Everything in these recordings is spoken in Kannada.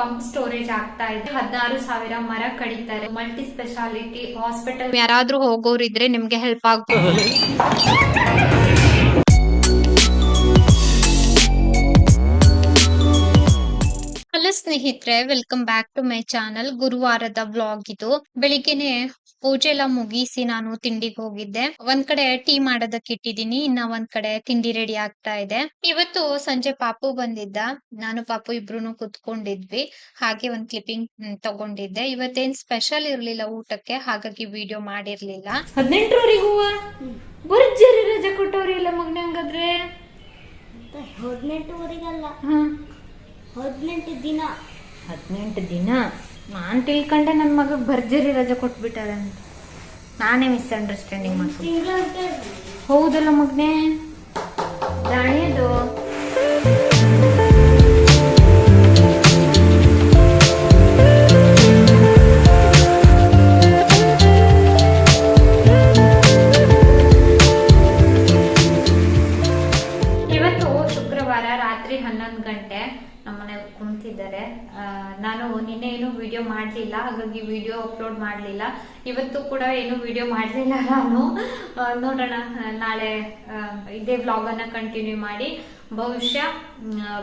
ಪಂಪ್ ಸ್ಟೋರೇಜ್ ಆಗ್ತಾ ಇದೆ. ಹದಿನಾರು ಸಾವಿರ ಮರ ಕಡಿತಾರೆ. ಮಲ್ಟಿ ಸ್ಪೆಷಾಲಿಟಿ ಹಾಸ್ಪಿಟಲ್ ಯಾರಾದ್ರೂ ಹೋಗೋರಿದ್ರೆ ನಿಮ್ಗೆ ಹೆಲ್ಪ್ ಆಗ್ಬೋದು ಸ್ನೇಹಿತರೆ welcome back to my channel ಗುರುವಾರದ vlog ಇದು. ಬೆಳಿಗ್ಗೆನೆ ಪೂಜೆ ಎಲ್ಲ ಮುಗಿಸಿ ನಾನು ತಿಂಡಿಗೆ ಹೋಗಿದ್ದೆ. ಒಂದ್ ಕಡೆ ಟೀ ಮಾಡೋದಕ್ಕೆ ಇಟ್ಟಿದ್ದೀನಿ ಇನ್ನ ಒಂದ್ ಕಡೆ ತಿಂಡಿ ರೆಡಿ ಆಗ್ತಾ ಇದೆ. ಇವತ್ತು ಸಂಜೆ ಪಾಪು ಬಂದಿದ್ದ. ನಾನು ಪಾಪು ಇಬ್ರು ಕುತ್ಕೊಂಡಿದ್ವಿ. ಹಾಗೆ ಒಂದ್ ಕ್ಲಿಪ್ಪಿಂಗ್ ತಗೊಂಡಿದ್ದೆ. ಇವತ್ತೇನ್ ಸ್ಪೆಷಲ್ ಇರ್ಲಿಲ್ಲ ಊಟಕ್ಕೆ ಹಾಗಾಗಿ ವಿಡಿಯೋ ಮಾಡಿರ್ಲಿಲ್ಲ. ಹದಿನೆಂಟರವರೆಗೂ ಭರ್ಜರಿ ರಜೆ ಕೊಟ್ಟವ್ರಿ ಇಲ್ಲ ಮಗ್ನ ಹಂಗಾದ್ರೆ? ಹದಿನೆಂಟುವರೆಗಲ್ಲ ಹದಿನೆಂಟು ದಿನ. ಹದಿನೆಂಟು ದಿನ? ನಾನು ತಿಳ್ಕೊಂಡೆ ನನ್ನ ಮಗ ಭರ್ಜರಿ ರಜೆ ಕೊಟ್ಬಿಟ್ಟಾರೆ ಅಂತ ನಾನೇ ಮಿಸ್ಅಂಡರ್ಸ್ಟ್ಯಾಂಡಿಂಗ್ ಮಾಡ್ತೀನಿ ಹೌದಲ್ಲ ಮಗನೇ? ದಾಣಿಯದು. ಇವತ್ತು ಶುಕ್ರವಾರ ರಾತ್ರಿ ಹನ್ನೊಂದು ಗಂಟೆ. ನಮ್ಮನೆ ನಾನು ನಿನ್ನೆ ಏನು ವಿಡಿಯೋ ಮಾಡಲಿಲ್ಲ, ಹಾಗಾಗಿ ವಿಡಿಯೋ ಅಪ್ಲೋಡ್ ಮಾಡಲಿಲ್ಲ. ಇವತ್ತು ಕೂಡ ಏನು ವಿಡಿಯೋ ಮಾಡಲಿಲ್ಲ ನಾನು. ನೋಡೋಣ, ನಾಳೆ ಇದೇ ವ್ಲಾಗ್ ಅನ್ನ ಕಂಟಿನ್ಯೂ ಮಾಡಿ. ಬಹುಶಃ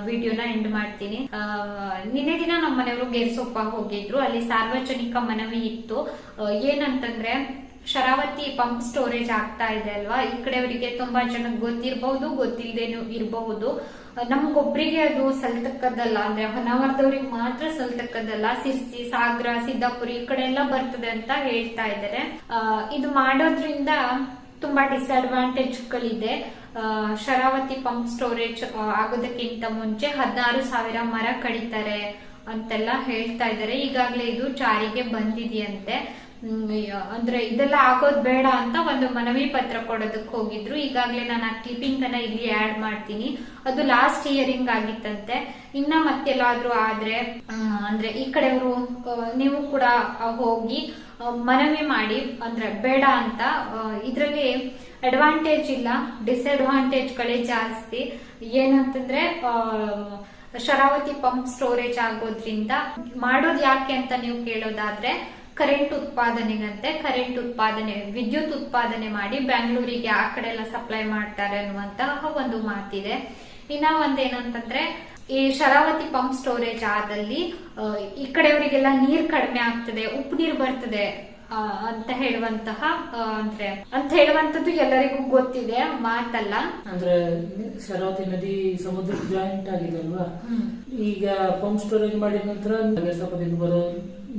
ವಿಡಿಯೋನ ಎಂಡ್ ಮಾಡ್ತೀನಿ. ನಿನ್ನೆ ದಿನ ನಮ್ಮ ಮನೆಯವರು ಗೇರ್ಸೊಪ್ಪ ಹೋಗಿದ್ರು. ಅಲ್ಲಿ ಸಾರ್ವಜನಿಕ ಮನವಿ ಇತ್ತು. ಏನಂತಂದ್ರೆ, ಶರಾವತಿ ಪಂಪ್ ಸ್ಟೋರೇಜ್ ಆಗ್ತಾ ಇದೆ ಅಲ್ವಾ? ಈ ಕಡೆಯವರಿಗೆ ತುಂಬಾ ಜನಕ್ಕೆ ಗೊತ್ತಿರಬಹುದು ಗೊತ್ತಿಲ್ಲದೇನು ಇರಬಹುದು. ನಮ್ಗೊಬ್ರಿಗೆ ಅದು ಸಲ್ತಕ್ಕದಲ್ಲ ಅಂದ್ರೆ ಹೊನ್ನಾವರದವ್ರಿಗೆ ಮಾತ್ರ ಸಲ್ತಕ್ಕದ್ದಲ್ಲ. ಸಿರ್ಸಿ, ಸಾಗರ, ಸಿದ್ದಾಪುರ ಈ ಕಡೆ ಎಲ್ಲ ಬರ್ತದೆ ಅಂತ ಹೇಳ್ತಾ ಇದ್ದಾರೆ. ಇದು ಮಾಡೋದ್ರಿಂದ ತುಂಬಾ ಡಿಸ್ಅಡ್ವಾಂಟೇಜ್ ಗಳಿದೆ ಶರಾವತಿ ಪಂಪ್ ಸ್ಟೋರೇಜ್ ಆಗೋದಕ್ಕಿಂತ ಮುಂಚೆ ಹದಿನಾರು ಸಾವಿರ ಮರ ಕಡಿತಾರೆ ಅಂತೆಲ್ಲ ಹೇಳ್ತಾ ಇದ್ದಾರೆ. ಈಗಾಗಲೇ ಇದು ಜಾರಿಗೆ ಬಂದಿದೆಯಂತೆ. ಅಂದ್ರೆ ಇದೆಲ್ಲ ಆಗೋದ್ ಬೇಡ ಅಂತ ಒಂದು ಮನವಿ ಪತ್ರ ಕೊಡೋದಕ್ಕೆ ಹೋಗಿದ್ರು. ಈಗಾಗಲೇ ನಾನು ಆ ಕ್ಲಿಪಿಂಗ್ ಅನ್ನ ಇಲ್ಲಿ ಆಡ್ ಮಾಡ್ತೀನಿ. ಅದು ಲಾಸ್ಟ್ ಇಯರಿಂಗ್ ಆಗಿತ್ತಂತೆ. ಇನ್ನ ಮತ್ತೆಲ್ಲಾದ್ರೂ ಆದ್ರೆ ಅಂದ್ರೆ ಈ ಕಡೆಯವರು ನೀವು ಕೂಡ ಹೋಗಿ ಮನವಿ ಮಾಡಿ, ಅಂದ್ರೆ ಬೇಡ ಅಂತ ಇದರಲ್ಲಿ ಅಡ್ವಾಂಟೇಜ್ ಇಲ್ಲ ಡಿಸ್ಅಡ್ವಾಂಟೇಜ್ ಡಿಸ್ಅಡ್ವಾಂಟೇಜ್ಗಳೇ ಜಾಸ್ತಿ. ಏನಂತಂದ್ರೆ ಶರಾವತಿ ಪಂಪ್ ಸ್ಟೋರೇಜ್ ಆಗೋದ್ರಿಂದ ಮಾಡೋದು ಯಾಕೆ ಅಂತ ನೀವು ಕೇಳೋದಾದ್ರೆ ಕರೆಂಟ್ ಉತ್ಪಾದನೆಗಂತೆ ಕರೆಂಟ್ ಉತ್ಪಾದನೆ ವಿದ್ಯುತ್ ಉತ್ಪಾದನೆ ಮಾಡಿ ಬೆಂಗಳೂರಿಗೆ ಆ ಕಡೆ ಎಲ್ಲ ಸಪ್ಲೈ ಮಾಡ್ತಾರೆ ಅನ್ನುವಂತಹ ಒಂದು ಮಾತಿದೆ. ಇನ್ನ ಒಂದೇನಂತಂದ್ರೆ ಈ ಶರಾವತಿ ಪಂಪ್ ಸ್ಟೋರೇಜ್ ಆದಲ್ಲಿ ಈ ಕಡೆಯವರಿಗೆಲ್ಲ ನೀರ್ ಕಡಿಮೆ ಆಗ್ತದೆ ಉಪ್ಪು ನೀರು ಬರ್ತದೆ ಅಂತ ಹೇಳುವಂತಹ ಅಂದ್ರೆ ಅಂತ ಹೇಳುವಂತದ್ದು ಎಲ್ಲರಿಗೂ ಗೊತ್ತಿದೆ ಮಾತಲ್ಲ. ಅಂದ್ರೆ ಶರಾವತಿ ನದಿ ಸಮುದ್ರ ಜಾಯಿಂಟ್ ಆಗಿದೆ ಅಲ್ವಾ? ಈಗ ಪಂಪ್ ಸ್ಟೋರೇಜ್ ಮಾಡಿದ ನಂತರ ಬರೋ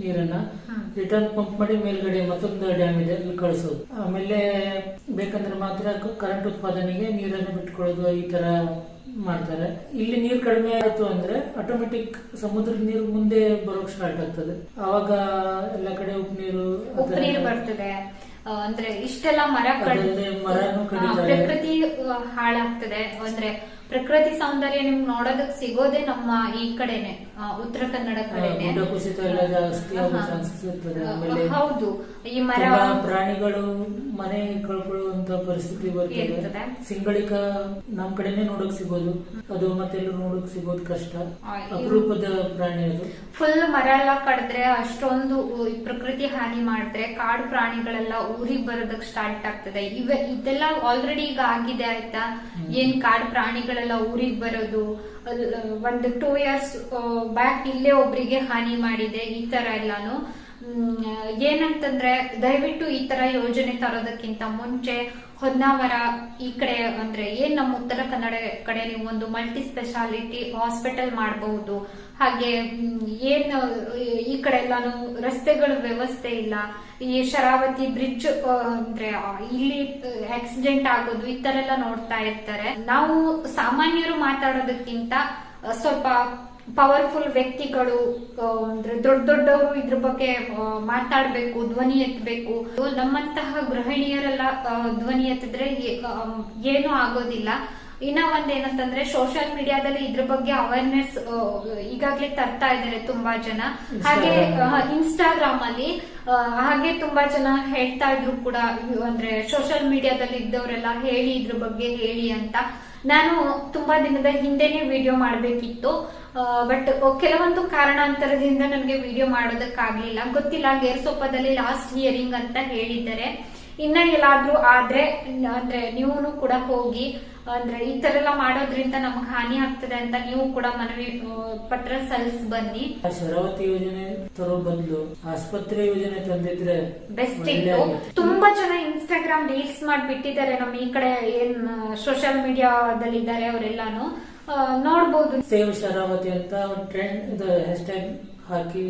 ನೀರನ್ನ. ರಿಟರ್ನ್ ಪಂಪ್ ಮಾಡಿ ಮೇಲ್ಗಡೆ ಮತ್ತೊಂದು ಡ್ಯಾಮ್ ಇದೆ ಅಲ್ಲಿ ಕಳಿಸೋದು. ಆಮೇಲೆ ಬೇಕಂದ್ರೆ ಮಾತ್ರ ಕರೆಂಟ್ ಉತ್ಪಾದನೆಗೆ ನೀರನ್ನು ಬಿಟ್ಕೊಳ್ಳೋದು ಈ ತರ ಮಾಡ್ತಾರೆ. ಇಲ್ಲಿ ನೀರು ಕಡಿಮೆ ಆಯ್ತು ಅಂದ್ರೆ ಆಟೋಮೆಟಿಕ್ ಸಮುದ್ರದ ನೀರು ಮುಂದೆ ಬರೋಕ್ ಸ್ಟಾರ್ಟ್ ಆಗ್ತದೆ. ಅವಾಗ ಎಲ್ಲ ಕಡೆ ಉಪ್ಪು ನೀರು ನೀರು ಬರ್ತದೆ. ಅಂದ್ರೆ ಇಷ್ಟೆಲ್ಲ ಮರ ಪ್ರಕೃತಿ ಹಾಳಾಗ್ತದೆ. ಅಂದ್ರೆ ಪ್ರಕೃತಿ ಸೌಂದರ್ಯ ನಿಮ್ಗೆ ನೋಡೋದಕ್ ಸಿಗೋದೆ ನಮ್ಮ ಈ ಕಡೆನೆ ಉತ್ತರ ಕನ್ನಡ ಕಡೆನೆ. ಕುಸಿತ ಹೌದು ಈ ಮರ ಪ್ರಾಣಿಗಳು ಮನೆ ಕಳ್ಕೊಳ್ಳುವಂತ ಪರಿಸ್ಥಿತಿ ಬರ್ತದೆ. ಸಿಂಗಳಿಕ ನಮ್ ಕಡೆನೆ ನೋಡಕ್ ಸಿಗೋದು. ಅದು ಮತ್ತೆಲ್ಲೂ ನೋಡಕ್ ಸಿಗೋದು ಕಷ್ಟ. ಅಪರೂಪದ ಪ್ರಾಣಿ ಅದು. ಫುಲ್ ಮರ ಎಲ್ಲ ಕಡಿದ್ರೆ ಅಷ್ಟೊಂದು ಪ್ರಕೃತಿ ಹಾನಿ ಮಾಡಿದ್ರೆ ಕಾಡು ಪ್ರಾಣಿಗಳೆಲ್ಲ ಊರಿಗೆ ಬರೋದಕ್ ಸ್ಟಾರ್ಟ್ ಆಗ್ತದೆ. ಇವ ಇದೆಲ್ಲ ಆಲ್ರೆಡಿ ಈಗ ಆಗಿದೆ ಆಯ್ತಾ? ಏನ್ ಕಾಡು ಪ್ರಾಣಿಗಳೆಲ್ಲ ಊರಿಗೆ ಬರೋದು ಒಂದು ಟೂ ಇಯರ್ಸ್ ಬ್ಯಾಕ್ ಇಲ್ಲೇ ಒಬ್ರಿಗೆ ಹಾನಿ ಮಾಡಿದೆ, ಈ ತರ ಎಲ್ಲಾನು. ಏನಂತಂದ್ರೆ ದಯವಿಟ್ಟು ಈ ತರ ಯೋಜನೆ ತರೋದಕ್ಕಿಂತ ಮುಂಚೆ ಹೊನ್ನಾವರ ಈ ಕಡೆ ಅಂದ್ರೆ ಏನ್ ನಮ್ಮ ಉತ್ತರ ಕನ್ನಡ ಕಡೆ ನೀವು ಒಂದು ಮಲ್ಟಿ ಸ್ಪೆಷಾಲಿಟಿ ಹಾಸ್ಪಿಟಲ್ ಮಾಡಬಹುದು. ಹಾಗೆ ಏನ್, ಈ ಕಡೆ ಎಲ್ಲಾನು ರಸ್ತೆಗಳ ವ್ಯವಸ್ಥೆ ಇಲ್ಲ. ಈ ಶರಾವತಿ ಬ್ರಿಡ್ಜ್ ಅಂದ್ರೆ ಇಲ್ಲಿ ಆಕ್ಸಿಡೆಂಟ್ ಆಗೋದು ಈ ತರ ಎಲ್ಲ ನೋಡ್ತಾ ಇರ್ತಾರೆ. ನಾವು ಸಾಮಾನ್ಯರು ಮಾತಾಡೋದಕ್ಕಿಂತ ಸ್ವಲ್ಪ ಪವರ್ಫುಲ್ ವ್ಯಕ್ತಿಗಳು ಅಂದ್ರೆ ದೊಡ್ಡ ದೊಡ್ಡವರು ಇದ್ರ ಬಗ್ಗೆ ಮಾತಾಡ್ಬೇಕು, ಧ್ವನಿ ಎತ್ತಬೇಕು. ನಮ್ಮಂತಹ ಗೃಹಿಣಿಯರೆಲ್ಲ ಧ್ವನಿ ಎತ್ತಿದ್ರೆ ಏನು ಆಗೋದಿಲ್ಲ. ಇನ್ನ ಒಂದೇನಂತಂದ್ರೆ ಸೋಷಿಯಲ್ ಮೀಡಿಯಾದಲ್ಲಿ ಇದ್ರ ಬಗ್ಗೆ ಅವೇರ್ನೆಸ್ ಈಗಾಗ್ಲೇ ತರ್ತಾ ಇದ್ದಾರೆ ತುಂಬಾ ಜನ. ಹಾಗೆ ಇನ್ಸ್ಟಾಗ್ರಾಮ್ ಅಲ್ಲಿ ಹಾಗೆ ತುಂಬಾ ಜನ ಹೇಳ್ತಾ ಇದ್ರು ಕೂಡ ಅಂದ್ರೆ ಸೋಷಿಯಲ್ ಮೀಡಿಯಾದಲ್ಲಿ ಇದ್ದವರೆಲ್ಲ ಹೇಳಿ ಇದ್ರ ಬಗ್ಗೆ ಹೇಳಿ ಅಂತ. ನಾನು ತುಂಬಾ ದಿನದ ಹಿಂದೆನೆ ವಿಡಿಯೋ ಮಾಡ್ಬೇಕಿತ್ತು. ಬಟ್ ಕೆಲವೊಂದು ಕಾರಣಾಂತರದಿಂದ ನನಗೆ ವಿಡಿಯೋ ಮಾಡೋದಕ್ಕಾಗ್ಲಿಲ್ಲ. ಗೊತ್ತಿಲ್ಲ ಗೇರ್ಸೊಪ್ಪದಲ್ಲಿ ಲಾಸ್ಟ್ ಇಯರಿಂಗ್ ಅಂತ ಹೇಳಿದ್ದಾರೆ. ಇನ್ನ ಎಲ್ಲಾದ್ರೂ ಆದ್ರೆ ಅಂದ್ರೆ ನೀವು ಕೂಡ ಹೋಗಿ ಅಂದ್ರೆ ಈ ತರ ಎಲ್ಲ ಮಾಡೋದ್ರಿಂದ ನಮ್ಗೆ ಹಾನಿ ಆಗ್ತದೆ ಅಂತ ನೀವು ಕೂಡ ಮನವಿ ಪತ್ರ ಸಲ್ಲಿಸ್ ಬನ್ನಿ. ಶರಾವತಿ ಯೋಜನೆ ತರೋ ಬದಲು ಆಸ್ಪತ್ರೆ ಯೋಜನೆ ತಂದಿದ್ರೆ ಬೆಸ್ಟ್ ತುಂಬಾ ಜನ ಇನ್ಸ್ಟಾಗ್ರಾಮ್ ರೀಲ್ಸ್ ಮಾಡಿ ಬಿಟ್ಟಿದ್ದಾರೆ ನಮ್ಮ ಈ ಕಡೆ ಏನ್ ಸೋಷಿಯಲ್ ಮೀಡಿಯಾದಲ್ಲಿ ಇದ್ದಾರೆ ಅವರೆಲ್ಲಾನು. ನೋಡ್ಬೋದು. ಸೇವ್ ಶರಾವತಿ ಅಂತ ಟ್ರೆಂಡ್ ಇದು ಹ್ಯಾಶ್ಟ್ಯಾಗ್ ಹಾಕಿ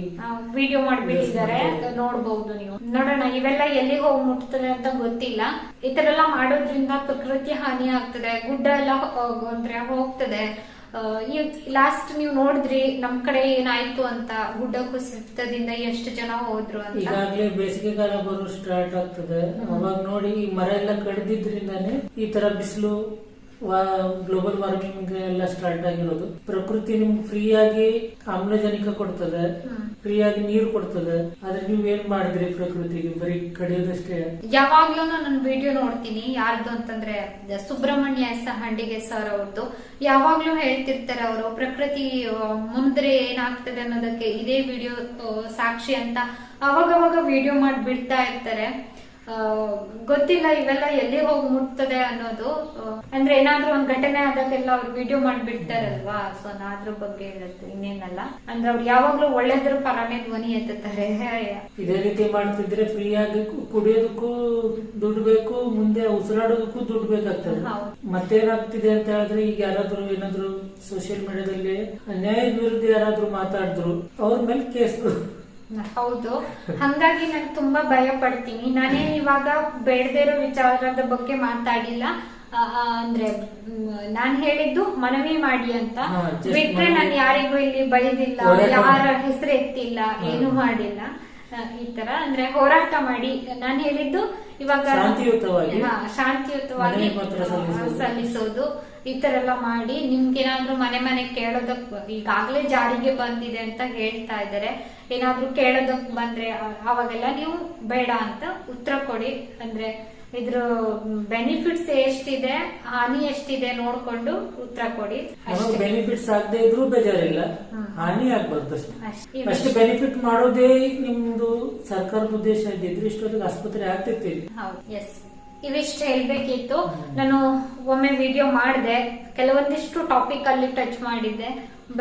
ವಿಡಿಯೋ ಮಾಡಿಬಿಟ್ಟಿದ್ದಾರೆ ನೋಡಬಹುದು. ನೋಡ್ಬಹುದು ನೀವು. ನೋಡೋಣ ಇವೆಲ್ಲ ಎಲ್ಲಿ ಹೋಗಿ ಮುಟ್ತದೆ ಅಂತ ಗೊತ್ತಿಲ್ಲ. ಈ ತರ ಎಲ್ಲ ಮಾಡೋದ್ರಿಂದ ಪ್ರಕೃತಿ ಹಾನಿ ಆಗ್ತದೆ ಗುಡ್ಡ ಎಲ್ಲ ಅಂದ್ರೆ ಹೋಗ್ತದೆ. ಲಾಸ್ಟ್ ನೀವು ನೋಡಿದ್ರಿ ನಮ್ ಕಡೆ ಏನಾಯ್ತು ಅಂತ ಗುಡ್ಡ ಕುಸಿತದಿಂದ ಎಷ್ಟು ಜನ ಹೋದ್ರು ಅಂತ? ಈಗಾಗ್ಲೇ ಬೇಸಿಗೆ ಕಾಲ ಬರೋ ಸ್ಟಾರ್ಟ್ ಆಗ್ತದೆ. ಅವಾಗ ನೋಡಿ ಮರ ಎಲ್ಲ ಕಡ್ದಿದ್ರಿಂದಾನೇ ಈ ತರ ಬಿಸಿಲು ಗ್ಲೋಬಲ್ ವಾರ್ಮಿಂಗ್ ಎಲ್ಲ ಸ್ಟಾರ್ಟ್ ಆಗಿರೋದು. ಪ್ರಕೃತಿ ನಿಮ್ಗೆ ಫ್ರೀ ಆಗಿ ಆಮ್ಲಜನಕ ಕೊಡ್ತದೆ ಫ್ರೀಯಾಗಿ ಫ್ರೀ ಆಗಿ ನೀರು ಕೊಡ್ತದೆ. ಆದ್ರೆ ನೀವ್ ಏನ್ ಮಾಡಿದ್ರಿ ಪ್ರಕೃತಿಗೆ? ಬರೀ ಕಡಿಯೋದಷ್ಟೇ? ಯಾವಾಗ್ಲೂ ನಾನು ವಿಡಿಯೋ ನೋಡ್ತೀನಿ. ಯಾರ್ದು ಅಂತಂದ್ರೆ ಸುಬ್ರಹ್ಮಣ್ಯ ಎಸ್ ಹಂಡಿಗೆ ಸರ್ ಅವ್ರದ್ದು ಯಾವಾಗ್ಲೂ ಹೇಳ್ತಿರ್ತಾರೆ ಅವರು ಪ್ರಕೃತಿ ಮುಂದ್ರೆ ಏನಾಗ್ತದೆ ಅನ್ನೋದಕ್ಕೆ ಇದೇ ವಿಡಿಯೋ ಸಾಕ್ಷಿ ಅಂತ. ಅವಾಗವಾಗ ವಿಡಿಯೋ ಮಾಡಿ ಬಿಡ್ತಾ ಇರ್ತಾರೆ. ಗೊತ್ತಿಲ್ಲ ಇವೆಲ್ಲ ಎಲ್ಲಿ ಹೋಗಿ ಮುಟ್ತದೆ ಅನ್ನೋದು. ಅಂದ್ರೆ ಏನಾದ್ರೂ ಒಂದ್ ಘಟನೆ ಆದಾಗೆಲ್ಲ ಅವ್ರು ವಿಡಿಯೋ ಮಾಡ್ಬಿಡ್ತಾರಲ್ವಾ? ಸೊ ನಾ ಅದ್ರ ಬಗ್ಗೆ ಹೇಳುತ್ತೆ ಇನ್ನೇನಲ್ಲ. ಅಂದ್ರೆ ಅವ್ರು ಯಾವಾಗ್ಲೂ ಒಳ್ಳೇದ್ರ ಪರನೇ ಧ್ವನಿ ಎತ್ತಾರೆ ಇದೇ ರೀತಿ ಮಾಡ್ತಿದ್ರೆ ಫ್ರೀ ಆಗಿ ಕುಡಿಯೋದಕ್ಕೂ ದುಡ್ಡು ಬೇಕು ಮುಂದೆ ಉಸಿರಾಡೋದಕ್ಕೂ ದುಡ್ಡು ಬೇಕಾಗ್ತದೆ. ಮತ್ತೇನಾಗ್ತಿದೆ ಅಂತ ಹೇಳಿದ್ರೆ ಈಗ ಯಾರಾದ್ರೂ ಏನಾದ್ರು ಸೋಷಿಯಲ್ ಮೀಡಿಯಾದಲ್ಲಿ ಅನ್ಯಾಯದ ವಿರುದ್ಧ ಯಾರಾದ್ರೂ ಮಾತಾಡಿದ್ರು ಅವ್ರ ಮೇಲೆ ಕೇಸ್ ಹೌದು. ಹಂಗಾಗಿ ನಾನು ತುಂಬಾ ಭಯ ಪಡ್ತೀನಿ. ನಾನೇನ್ ಇವಾಗ ಬೇಡದಿರೋ ವಿಚಾರದ ಬಗ್ಗೆ ಮಾತಾಡಿಲ್ಲ. ಅಂದ್ರೆ ನಾನ್ ಹೇಳಿದ್ದು ಮನವಿ ಮಾಡಿ ಅಂತ. ಬಿಟ್ರೆ. ನಾನು ಯಾರಿಗೂ ಇಲ್ಲಿ ಬೈದಿಲ್ಲ ಯಾರ ಹೆಸರು ಎತ್ತಿಲ್ಲ. ಏನು ಮಾಡಿಲ್ಲ. ಈ ತರ. ಅಂದ್ರೆ ಹೋರಾಟ ಮಾಡಿ. ನಾನು ಹೇಳಿದ್ದು ಇವಾಗ ಶಾಂತಿಯುತವಾಗಿ. ಸಲ್ಲಿಸೋದು. ಈ ತರ ಎಲ್ಲ ಮಾಡಿ ನಿಮ್ಗೇನಾದ್ರೂ ಮನೆ ಮನೆ ಕೇಳೋದಕ್ ಈಗಾಗ್ಲೇ ಜಾರಿಗೆ ಬಂದಿದೆ ಅಂತ ಹೇಳ್ತಾ ಇದ್ದಾರೆ. ಏನಾದ್ರೂ ಕೇಳೋದಕ್ ಬಂದ್ರೆ ಅವಾಗೆಲ್ಲ ನೀವು ಬೇಡ ಅಂತ ಉತ್ತರ ಕೊಡಿ. ಅಂದ್ರೆ ಇದ್ರ ಬೆನಿಫಿಟ್ಸ್ ಎಷ್ಟಿದೆ ಹಾನಿ ಎಷ್ಟಿದೆ ನೋಡ್ಕೊಂಡು ಉತ್ತರ ಕೊಡಿ. ಬೆನಿಫಿಟ್ಸ್ ಆಗದೆ ಇದ್ರೂ ಬೇಜಾರಿಲ್ಲ. ಹಾನಿ ಆಗ್ಬಾರ್ದು ಅಷ್ಟೇ. ಅಷ್ಟೇ. ಅಷ್ಟು ಬೆನಿಫಿಟ್ ಮಾಡೋದೇ ನಿಮ್ದು ಸರ್ಕಾರದ ಉದ್ದೇಶ ಇದ್ರೆ ಇಷ್ಟೊತ್ತಿಗೆ ಆಸ್ಪತ್ರೆ ಆಗ್ತಿರ್ತೀವಿ. ಹೌದು. ಎಸ್ ಇವಿಷ್ಟು ಹೇಳ್ಬೇಕಿತ್ತು. ನಾನು ಒಮ್ಮೆ ವಿಡಿಯೋ ಮಾಡಿದೆ. ಕೆಲವೊಂದಿಷ್ಟು ಟಾಪಿಕ್ ಅಲ್ಲಿ ಟಚ್ ಮಾಡಿದ್ದೆ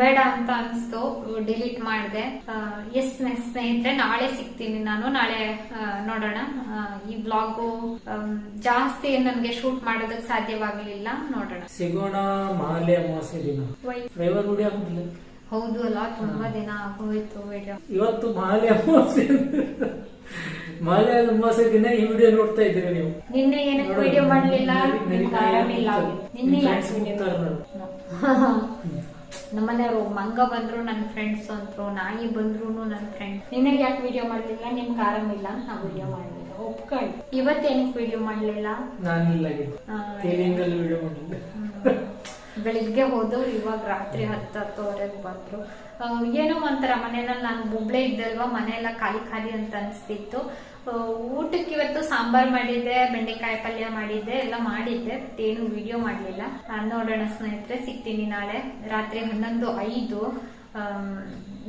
ಬೇಡ ಅಂತ ಅನ್ಸ್ತು. ಡಿಲೀಟ್ ಮಾಡಿದೆ. ಎಸ್ ಸ್ನೇಹಿತರೆ ನಾಳೆ ಸಿಗ್ತೀನಿ ನಾನು. ನಾಳೆ ನೋಡೋಣ. ಈ ಬ್ಲಾಗು ಜಾಸ್ತಿ ನನ್ಗೆ ಶೂಟ್ ಮಾಡೋದಕ್ಕೆ ಸಾಧ್ಯವಾಗಲಿಲ್ಲ. ನೋಡೋಣ. ಸಿಗೋಣ ಮಾಲೆ ಅಮಾವಾಸ್ಯೆ ದಿನ. ರೂಢಿ ಆಗುದಿಲ್ಲ. ಹೌದು ಅಲ್ಲ ತುಂಬಾ ದಿನ ಹೋಯ್ತು ವಿಡಿಯೋ ಇವತ್ತು ಮಾಲೆ ಅಮಾವಾಸ್ಯೆ. ಮಹಾಲಯ ಅಮಾವಾಸ್ಯೆ ಈ ವಿಡಿಯೋ ನೋಡ್ತಾ ಇದ್ದೀರಿ ನೀವು? ನಿನ್ನೆ ಏನಕ್ಕೆ ವಿಡಿಯೋ ಮಾಡಲಿಲ್ಲ? ನಿಮ್ಗೆ ಆರಾಮಿಲ್ಲ. ನಿನ್ನೆ ಯಾಕೆ ವಿಡಿಯೋ ನಮ್ಮನೆಯವರು ಮಂಗ ಬಂದ್ರು ನನ್ನ ಫ್ರೆಂಡ್ಸ್ ಅಂತರು ನಾಯಿ ಬಂದ್ರು ನನ್ನ ಫ್ರೆಂಡ್ ನಿನಗೆ ಯಾಕೆ ವಿಡಿಯೋ ಮಾಡ್ಲಿಲ್ಲ? ನಿಮ್ಗೆ ಆರಾಮಿಲ್ಲ? ನಾ ವಿಡಿಯೋ ಮಾಡ್ಲಿಲ್ಲ. ಒಪ್ಕೊಳ್ಳಿ ಇವತ್ತೇನಕ್ಕೆ ವಿಡಿಯೋ ಮಾಡ್ಲಿಲ್ಲ? ನಾನಿಲ್ಲ ವಿಡಿಯೋ ಮಾಡಿಲ್ಲ ಹ್ಮ್. ಬೆಳಿಗ್ಗೆ ಹೋದವ್ರು ಇವಾಗ ರಾತ್ರಿ ಹತ್ತು ಹತ್ತುವರೆಗೆ ಬಂದರು. ಏನೋ ಒಂಥರ ಮನೆಯಲ್ಲಿ ನಾನು ಬುಬ್ಳೆ ಇದ್ದಲ್ವಾ, ಮನೆಯೆಲ್ಲ ಖಾಲಿ ಖಾಲಿ ಅಂತ ಅನಿಸ್ತಿತ್ತು. ಊಟಕ್ಕೆ ಇವತ್ತು ಸಾಂಬಾರ್ ಮಾಡಿದ್ದೆ, ಬೆಂಡೆಕಾಯಿ ಪಲ್ಯ ಮಾಡಿದ್ದೆ, ಎಲ್ಲ ಮಾಡಿದ್ದೆ ಏನು ವಿಡಿಯೋ ಮಾಡಲಿಲ್ಲ. ನೋಡೋಣ ಸ್ನೇಹಿತರೆ, ಸಿಗ್ತೀನಿ ನಾಳೆ, ರಾತ್ರಿ ಹನ್ನೊಂದು ಐದು.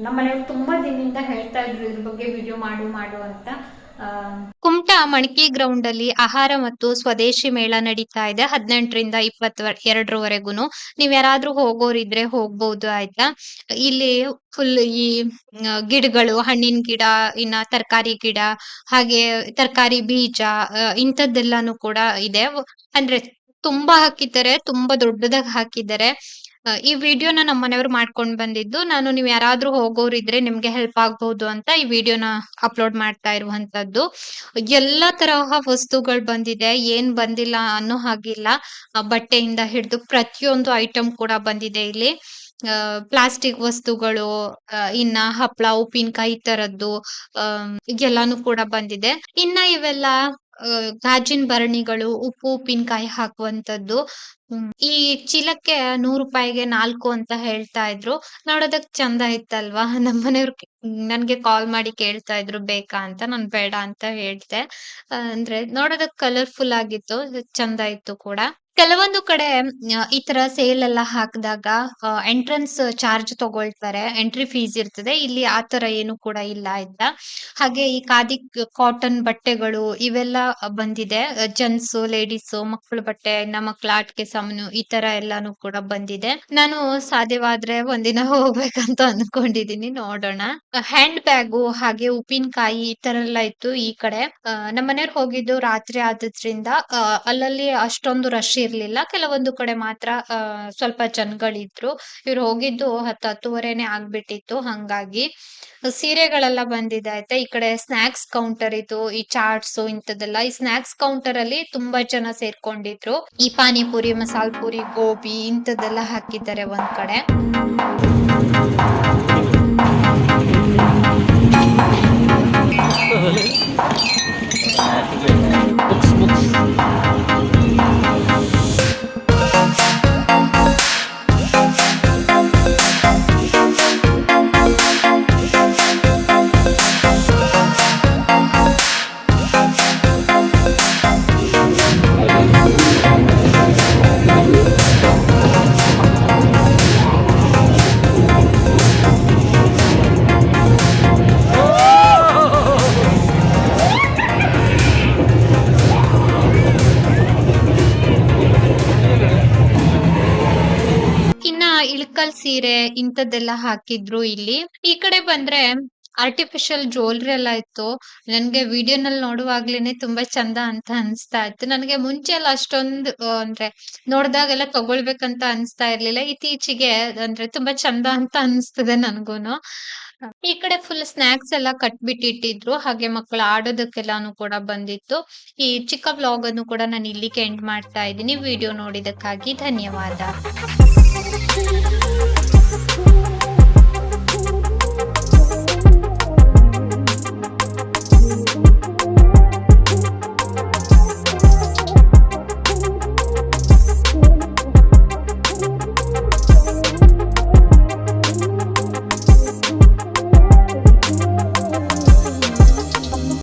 ನಮ್ಮ ನಮ್ಮನೆಯವ್ರು ತುಂಬಾ ದಿನದಿಂದ ಹೇಳ್ತಾ ಇದ್ರು ಇದ್ರ ಬಗ್ಗೆ ವಿಡಿಯೋ ಮಾಡು ಮಾಡು ಅಂತ. ಕುಮಟಾ ಮಣಕಿ ಗ್ರೌಂಡ್ ಅಲ್ಲಿ ಆಹಾರ ಮತ್ತು ಸ್ವದೇಶಿ ಮೇಳ ನಡೀತಾ ಇದೆ. ಹದಿನೆಂಟರಿಂದ ಇಪ್ಪತ್ತ ಎರಡರವರೆಗೂ ನೀವ್ ಯಾರಾದ್ರೂ ಹೋಗೋರಿದ್ರೆ ಹೋಗ್ಬಹುದು ಆಯ್ತಾ? ಇಲ್ಲಿ ಫುಲ್ ಈ ಗಿಡಗಳು, ಹಣ್ಣಿನ ಗಿಡ, ಇನ್ನ ತರಕಾರಿ ಗಿಡ, ಹಾಗೆ ತರಕಾರಿ ಬೀಜ ಇಂಥದ್ದೆಲ್ಲಾನು ಕೂಡ ಇದೆ. ಅಂದ್ರೆ ತುಂಬಾ ಹಾಕಿದ್ದಾರೆ, ತುಂಬಾ ದೊಡ್ಡದಾಗಿ ಹಾಕಿದ್ದಾರೆ. ಈ ವಿಡಿಯೋನ ನಮ್ಮ ಮನೆಯವರು ಮಾಡ್ಕೊಂಡ್ ಬಂದಿದ್ದು, ನಾನು ನೀವ್ ಯಾರಾದ್ರೂ ಹೋಗೋರಿದ್ರೆ ನಿಮ್ಗೆ ಹೆಲ್ಪ್ ಆಗ್ಬಹುದು ಅಂತ ಈ ವಿಡಿಯೋನ ಅಪ್ಲೋಡ್ ಮಾಡ್ತಾ ಇರುವಂತದ್ದು. ಎಲ್ಲಾ ತರಹ ವಸ್ತುಗಳು ಬಂದಿದೆ, ಏನ್ ಬಂದಿಲ್ಲ ಅನ್ನೋ ಹಾಗಿಲ್ಲ. ಬಟ್ಟೆಯಿಂದ ಹಿಡಿದು ಪ್ರತಿಯೊಂದು ಐಟಮ್ ಕೂಡ ಬಂದಿದೆ ಇಲ್ಲಿ. ಪ್ಲಾಸ್ಟಿಕ್ ವಸ್ತುಗಳು ಇನ್ನ ಹಪ್ಳ, ಉಪ್ಪಿನಕಾಯಿ ತರದ್ದು ಎಲ್ಲಾನು ಕೂಡ ಬಂದಿದೆ. ಇನ್ನ ಇವೆಲ್ಲ ಗಾಜಿನ ಭರಣಿಗಳು, ಉಪ್ಪು, ಉಪ್ಪಿನಕಾಯಿ ಹಾಕುವಂತದ್ದು ಈ ಚೀಲಕ್ಕೆ ನೂರು ರೂಪಾಯಿಗೆ ನಾಲ್ಕು ಅಂತ ಹೇಳ್ತಾ ಇದ್ರು. ನೋಡೋದಕ್ ಚಂದ ಇತ್ತಲ್ವಾ? ನಮ್ಮನೆಯವ್ರು ನನ್ಗೆ ಕಾಲ್ ಮಾಡಿ ಕೇಳ್ತಾ ಇದ್ರು, ಬೇಕಾ ಅಂತ. ನಾನ್ ಬೇಡ ಅಂತ ಹೇಳ್ದೆ. ಅಂದ್ರೆ ನೋಡೋದಕ್ ಕಲರ್ಫುಲ್ ಆಗಿತ್ತು, ಚಂದ ಇತ್ತು ಕೂಡ. ಕೆಲವೊಂದು ಕಡೆ ಈ ತರ ಸೇಲ್ ಎಲ್ಲ ಹಾಕಿದಾಗ ಎಂಟ್ರೆನ್ಸ್ ಚಾರ್ಜ್ ತಗೊಳ್ತಾರೆ ಎಂಟ್ರಿ ಫೀಸ್ ಇರ್ತದೆ. ಇಲ್ಲಿ ಆ ತರ ಏನು ಕೂಡ ಇಲ್ಲ ಆಯ್ತಾ ಹಾಗೆ ಈ ಖಾದಿ ಕಾಟನ್ ಬಟ್ಟೆಗಳು ಇವೆಲ್ಲ ಬಂದಿದೆ. ಜೆಂಟ್ಸ್ ಲೇಡೀಸ್ ಮಕ್ಕಳ ಬಟ್ಟೆ ಇನ್ನ ಮಕ್ಕಳ ಆಟಿಕೆ ಸಾಮಾನು ಈ ತರ ಎಲ್ಲಾನು ಕೂಡ ಬಂದಿದೆ. ನಾನು ಸಾಧ್ಯವಾದ್ರೆ ಒಂದಿನ ಹೋಗ್ಬೇಕಂತ ಅನ್ಕೊಂಡಿದೀನಿ. ನೋಡೋಣ. ಹ್ಯಾಂಡ್ ಬ್ಯಾಗು ಹಾಗೆ ಉಪ್ಪಿನಕಾಯಿ ಈ ತರ ಎಲ್ಲ ಇತ್ತು ಈ ಕಡೆ. ನಮ್ಮನೆಯವ್ರು ನಮ್ಮ ಮನೆಯವ್ರು ಹೋಗಿದ್ದು ರಾತ್ರಿ ಆದ್ರಿಂದ ಆ, ಅಲ್ಲಲ್ಲಿ ಅಷ್ಟೊಂದು ರಶ್ ಇರ್ಲಿಲ್ಲ. ಕೆಲವೊಂದು ಕಡೆ ಮಾತ್ರ ಸ್ವಲ್ಪ ಜನಗಳಿದ್ರು. ಇವ್ರು ಹೋಗಿದ್ದು ಹತ್ತು ಹತ್ತುವರೆನೆ ಆಗ್ಬಿಟ್ಟಿತ್ತು. ಹಂಗಾಗಿ ಸೀರೆಗಳೆಲ್ಲ ಬಂದಿದೆ ಆಯ್ತಾ ಈ ಕಡೆ ಸ್ನಾಕ್ಸ್ ಕೌಂಟರ್ ಇದು, ಈ ಚಾಟ್ಸ್ ಇಂಥದ್ದೆಲ್ಲ. ಈ ಸ್ನಾಕ್ಸ್ ಕೌಂಟರ್ ಅಲ್ಲಿ ತುಂಬಾ ಜನ ಸೇರ್ಕೊಂಡಿದ್ರು. ಈ ಪಾನಿಪುರಿ, ಮಸಾಲ್ ಪುರಿ, ಗೋಬಿ ಇಂಥದ್ದೆಲ್ಲ ಹಾಕಿದ್ದಾರೆ ಒಂದ್ ಕಡೆ. ಸೀರೆ ಇಂಥದ್ದೆಲ್ಲ ಹಾಕಿದ್ರು ಇಲ್ಲಿ. ಈ ಕಡೆ ಬಂದ್ರೆ ಆರ್ಟಿಫಿಷಿಯಲ್ ಜ್ಯುವೆಲ್ರಿ ಎಲ್ಲ ಇತ್ತು. ನನ್ಗೆ ವಿಡಿಯೋನಲ್ಲಿ ನೋಡುವಾಗ್ಲೇನೆ ತುಂಬಾ ಚಂದ ಅಂತ ಅನ್ಸ್ತಾ ಇತ್ತು. ನನಗೆ ಮುಂಚೆ ಎಲ್ಲ ಅಷ್ಟೊಂದು ಅಂದ್ರೆ ನೋಡಿದಾಗೆಲ್ಲ ತಗೊಳ್ಬೇಕಂತ ಅನ್ಸ್ತಾ ಇರ್ಲಿಲ್ಲ. ಇತ್ತೀಚೆಗೆ ಅಂದ್ರೆ ತುಂಬಾ ಚಂದ ಅಂತ ಅನ್ಸ್ತದೆ ನನ್ಗೂನು. ಈ ಕಡೆ ಫುಲ್ ಸ್ನಾಕ್ಸ್ ಎಲ್ಲ ಕಟ್ಬಿಟ್ಟು ಇಟ್ಟಿದ್ರು ಹಾಗೆ ಮಕ್ಕಳು ಆಡೋದಕ್ಕೆಲ್ಲಾನು ಕೂಡ ಬಂದಿತ್ತು. ಈ ಚಿಕ್ಕ ವ್ಲಾಗ್ ಅನ್ನು ಕೂಡ ನಾನು ಇಲ್ಲಿಗೆ ಎಂಡ್ ಮಾಡ್ತಾ ಇದ್ದೀನಿ. ವಿಡಿಯೋ ನೋಡಿದಕ್ಕಾಗಿ ಧನ್ಯವಾದ.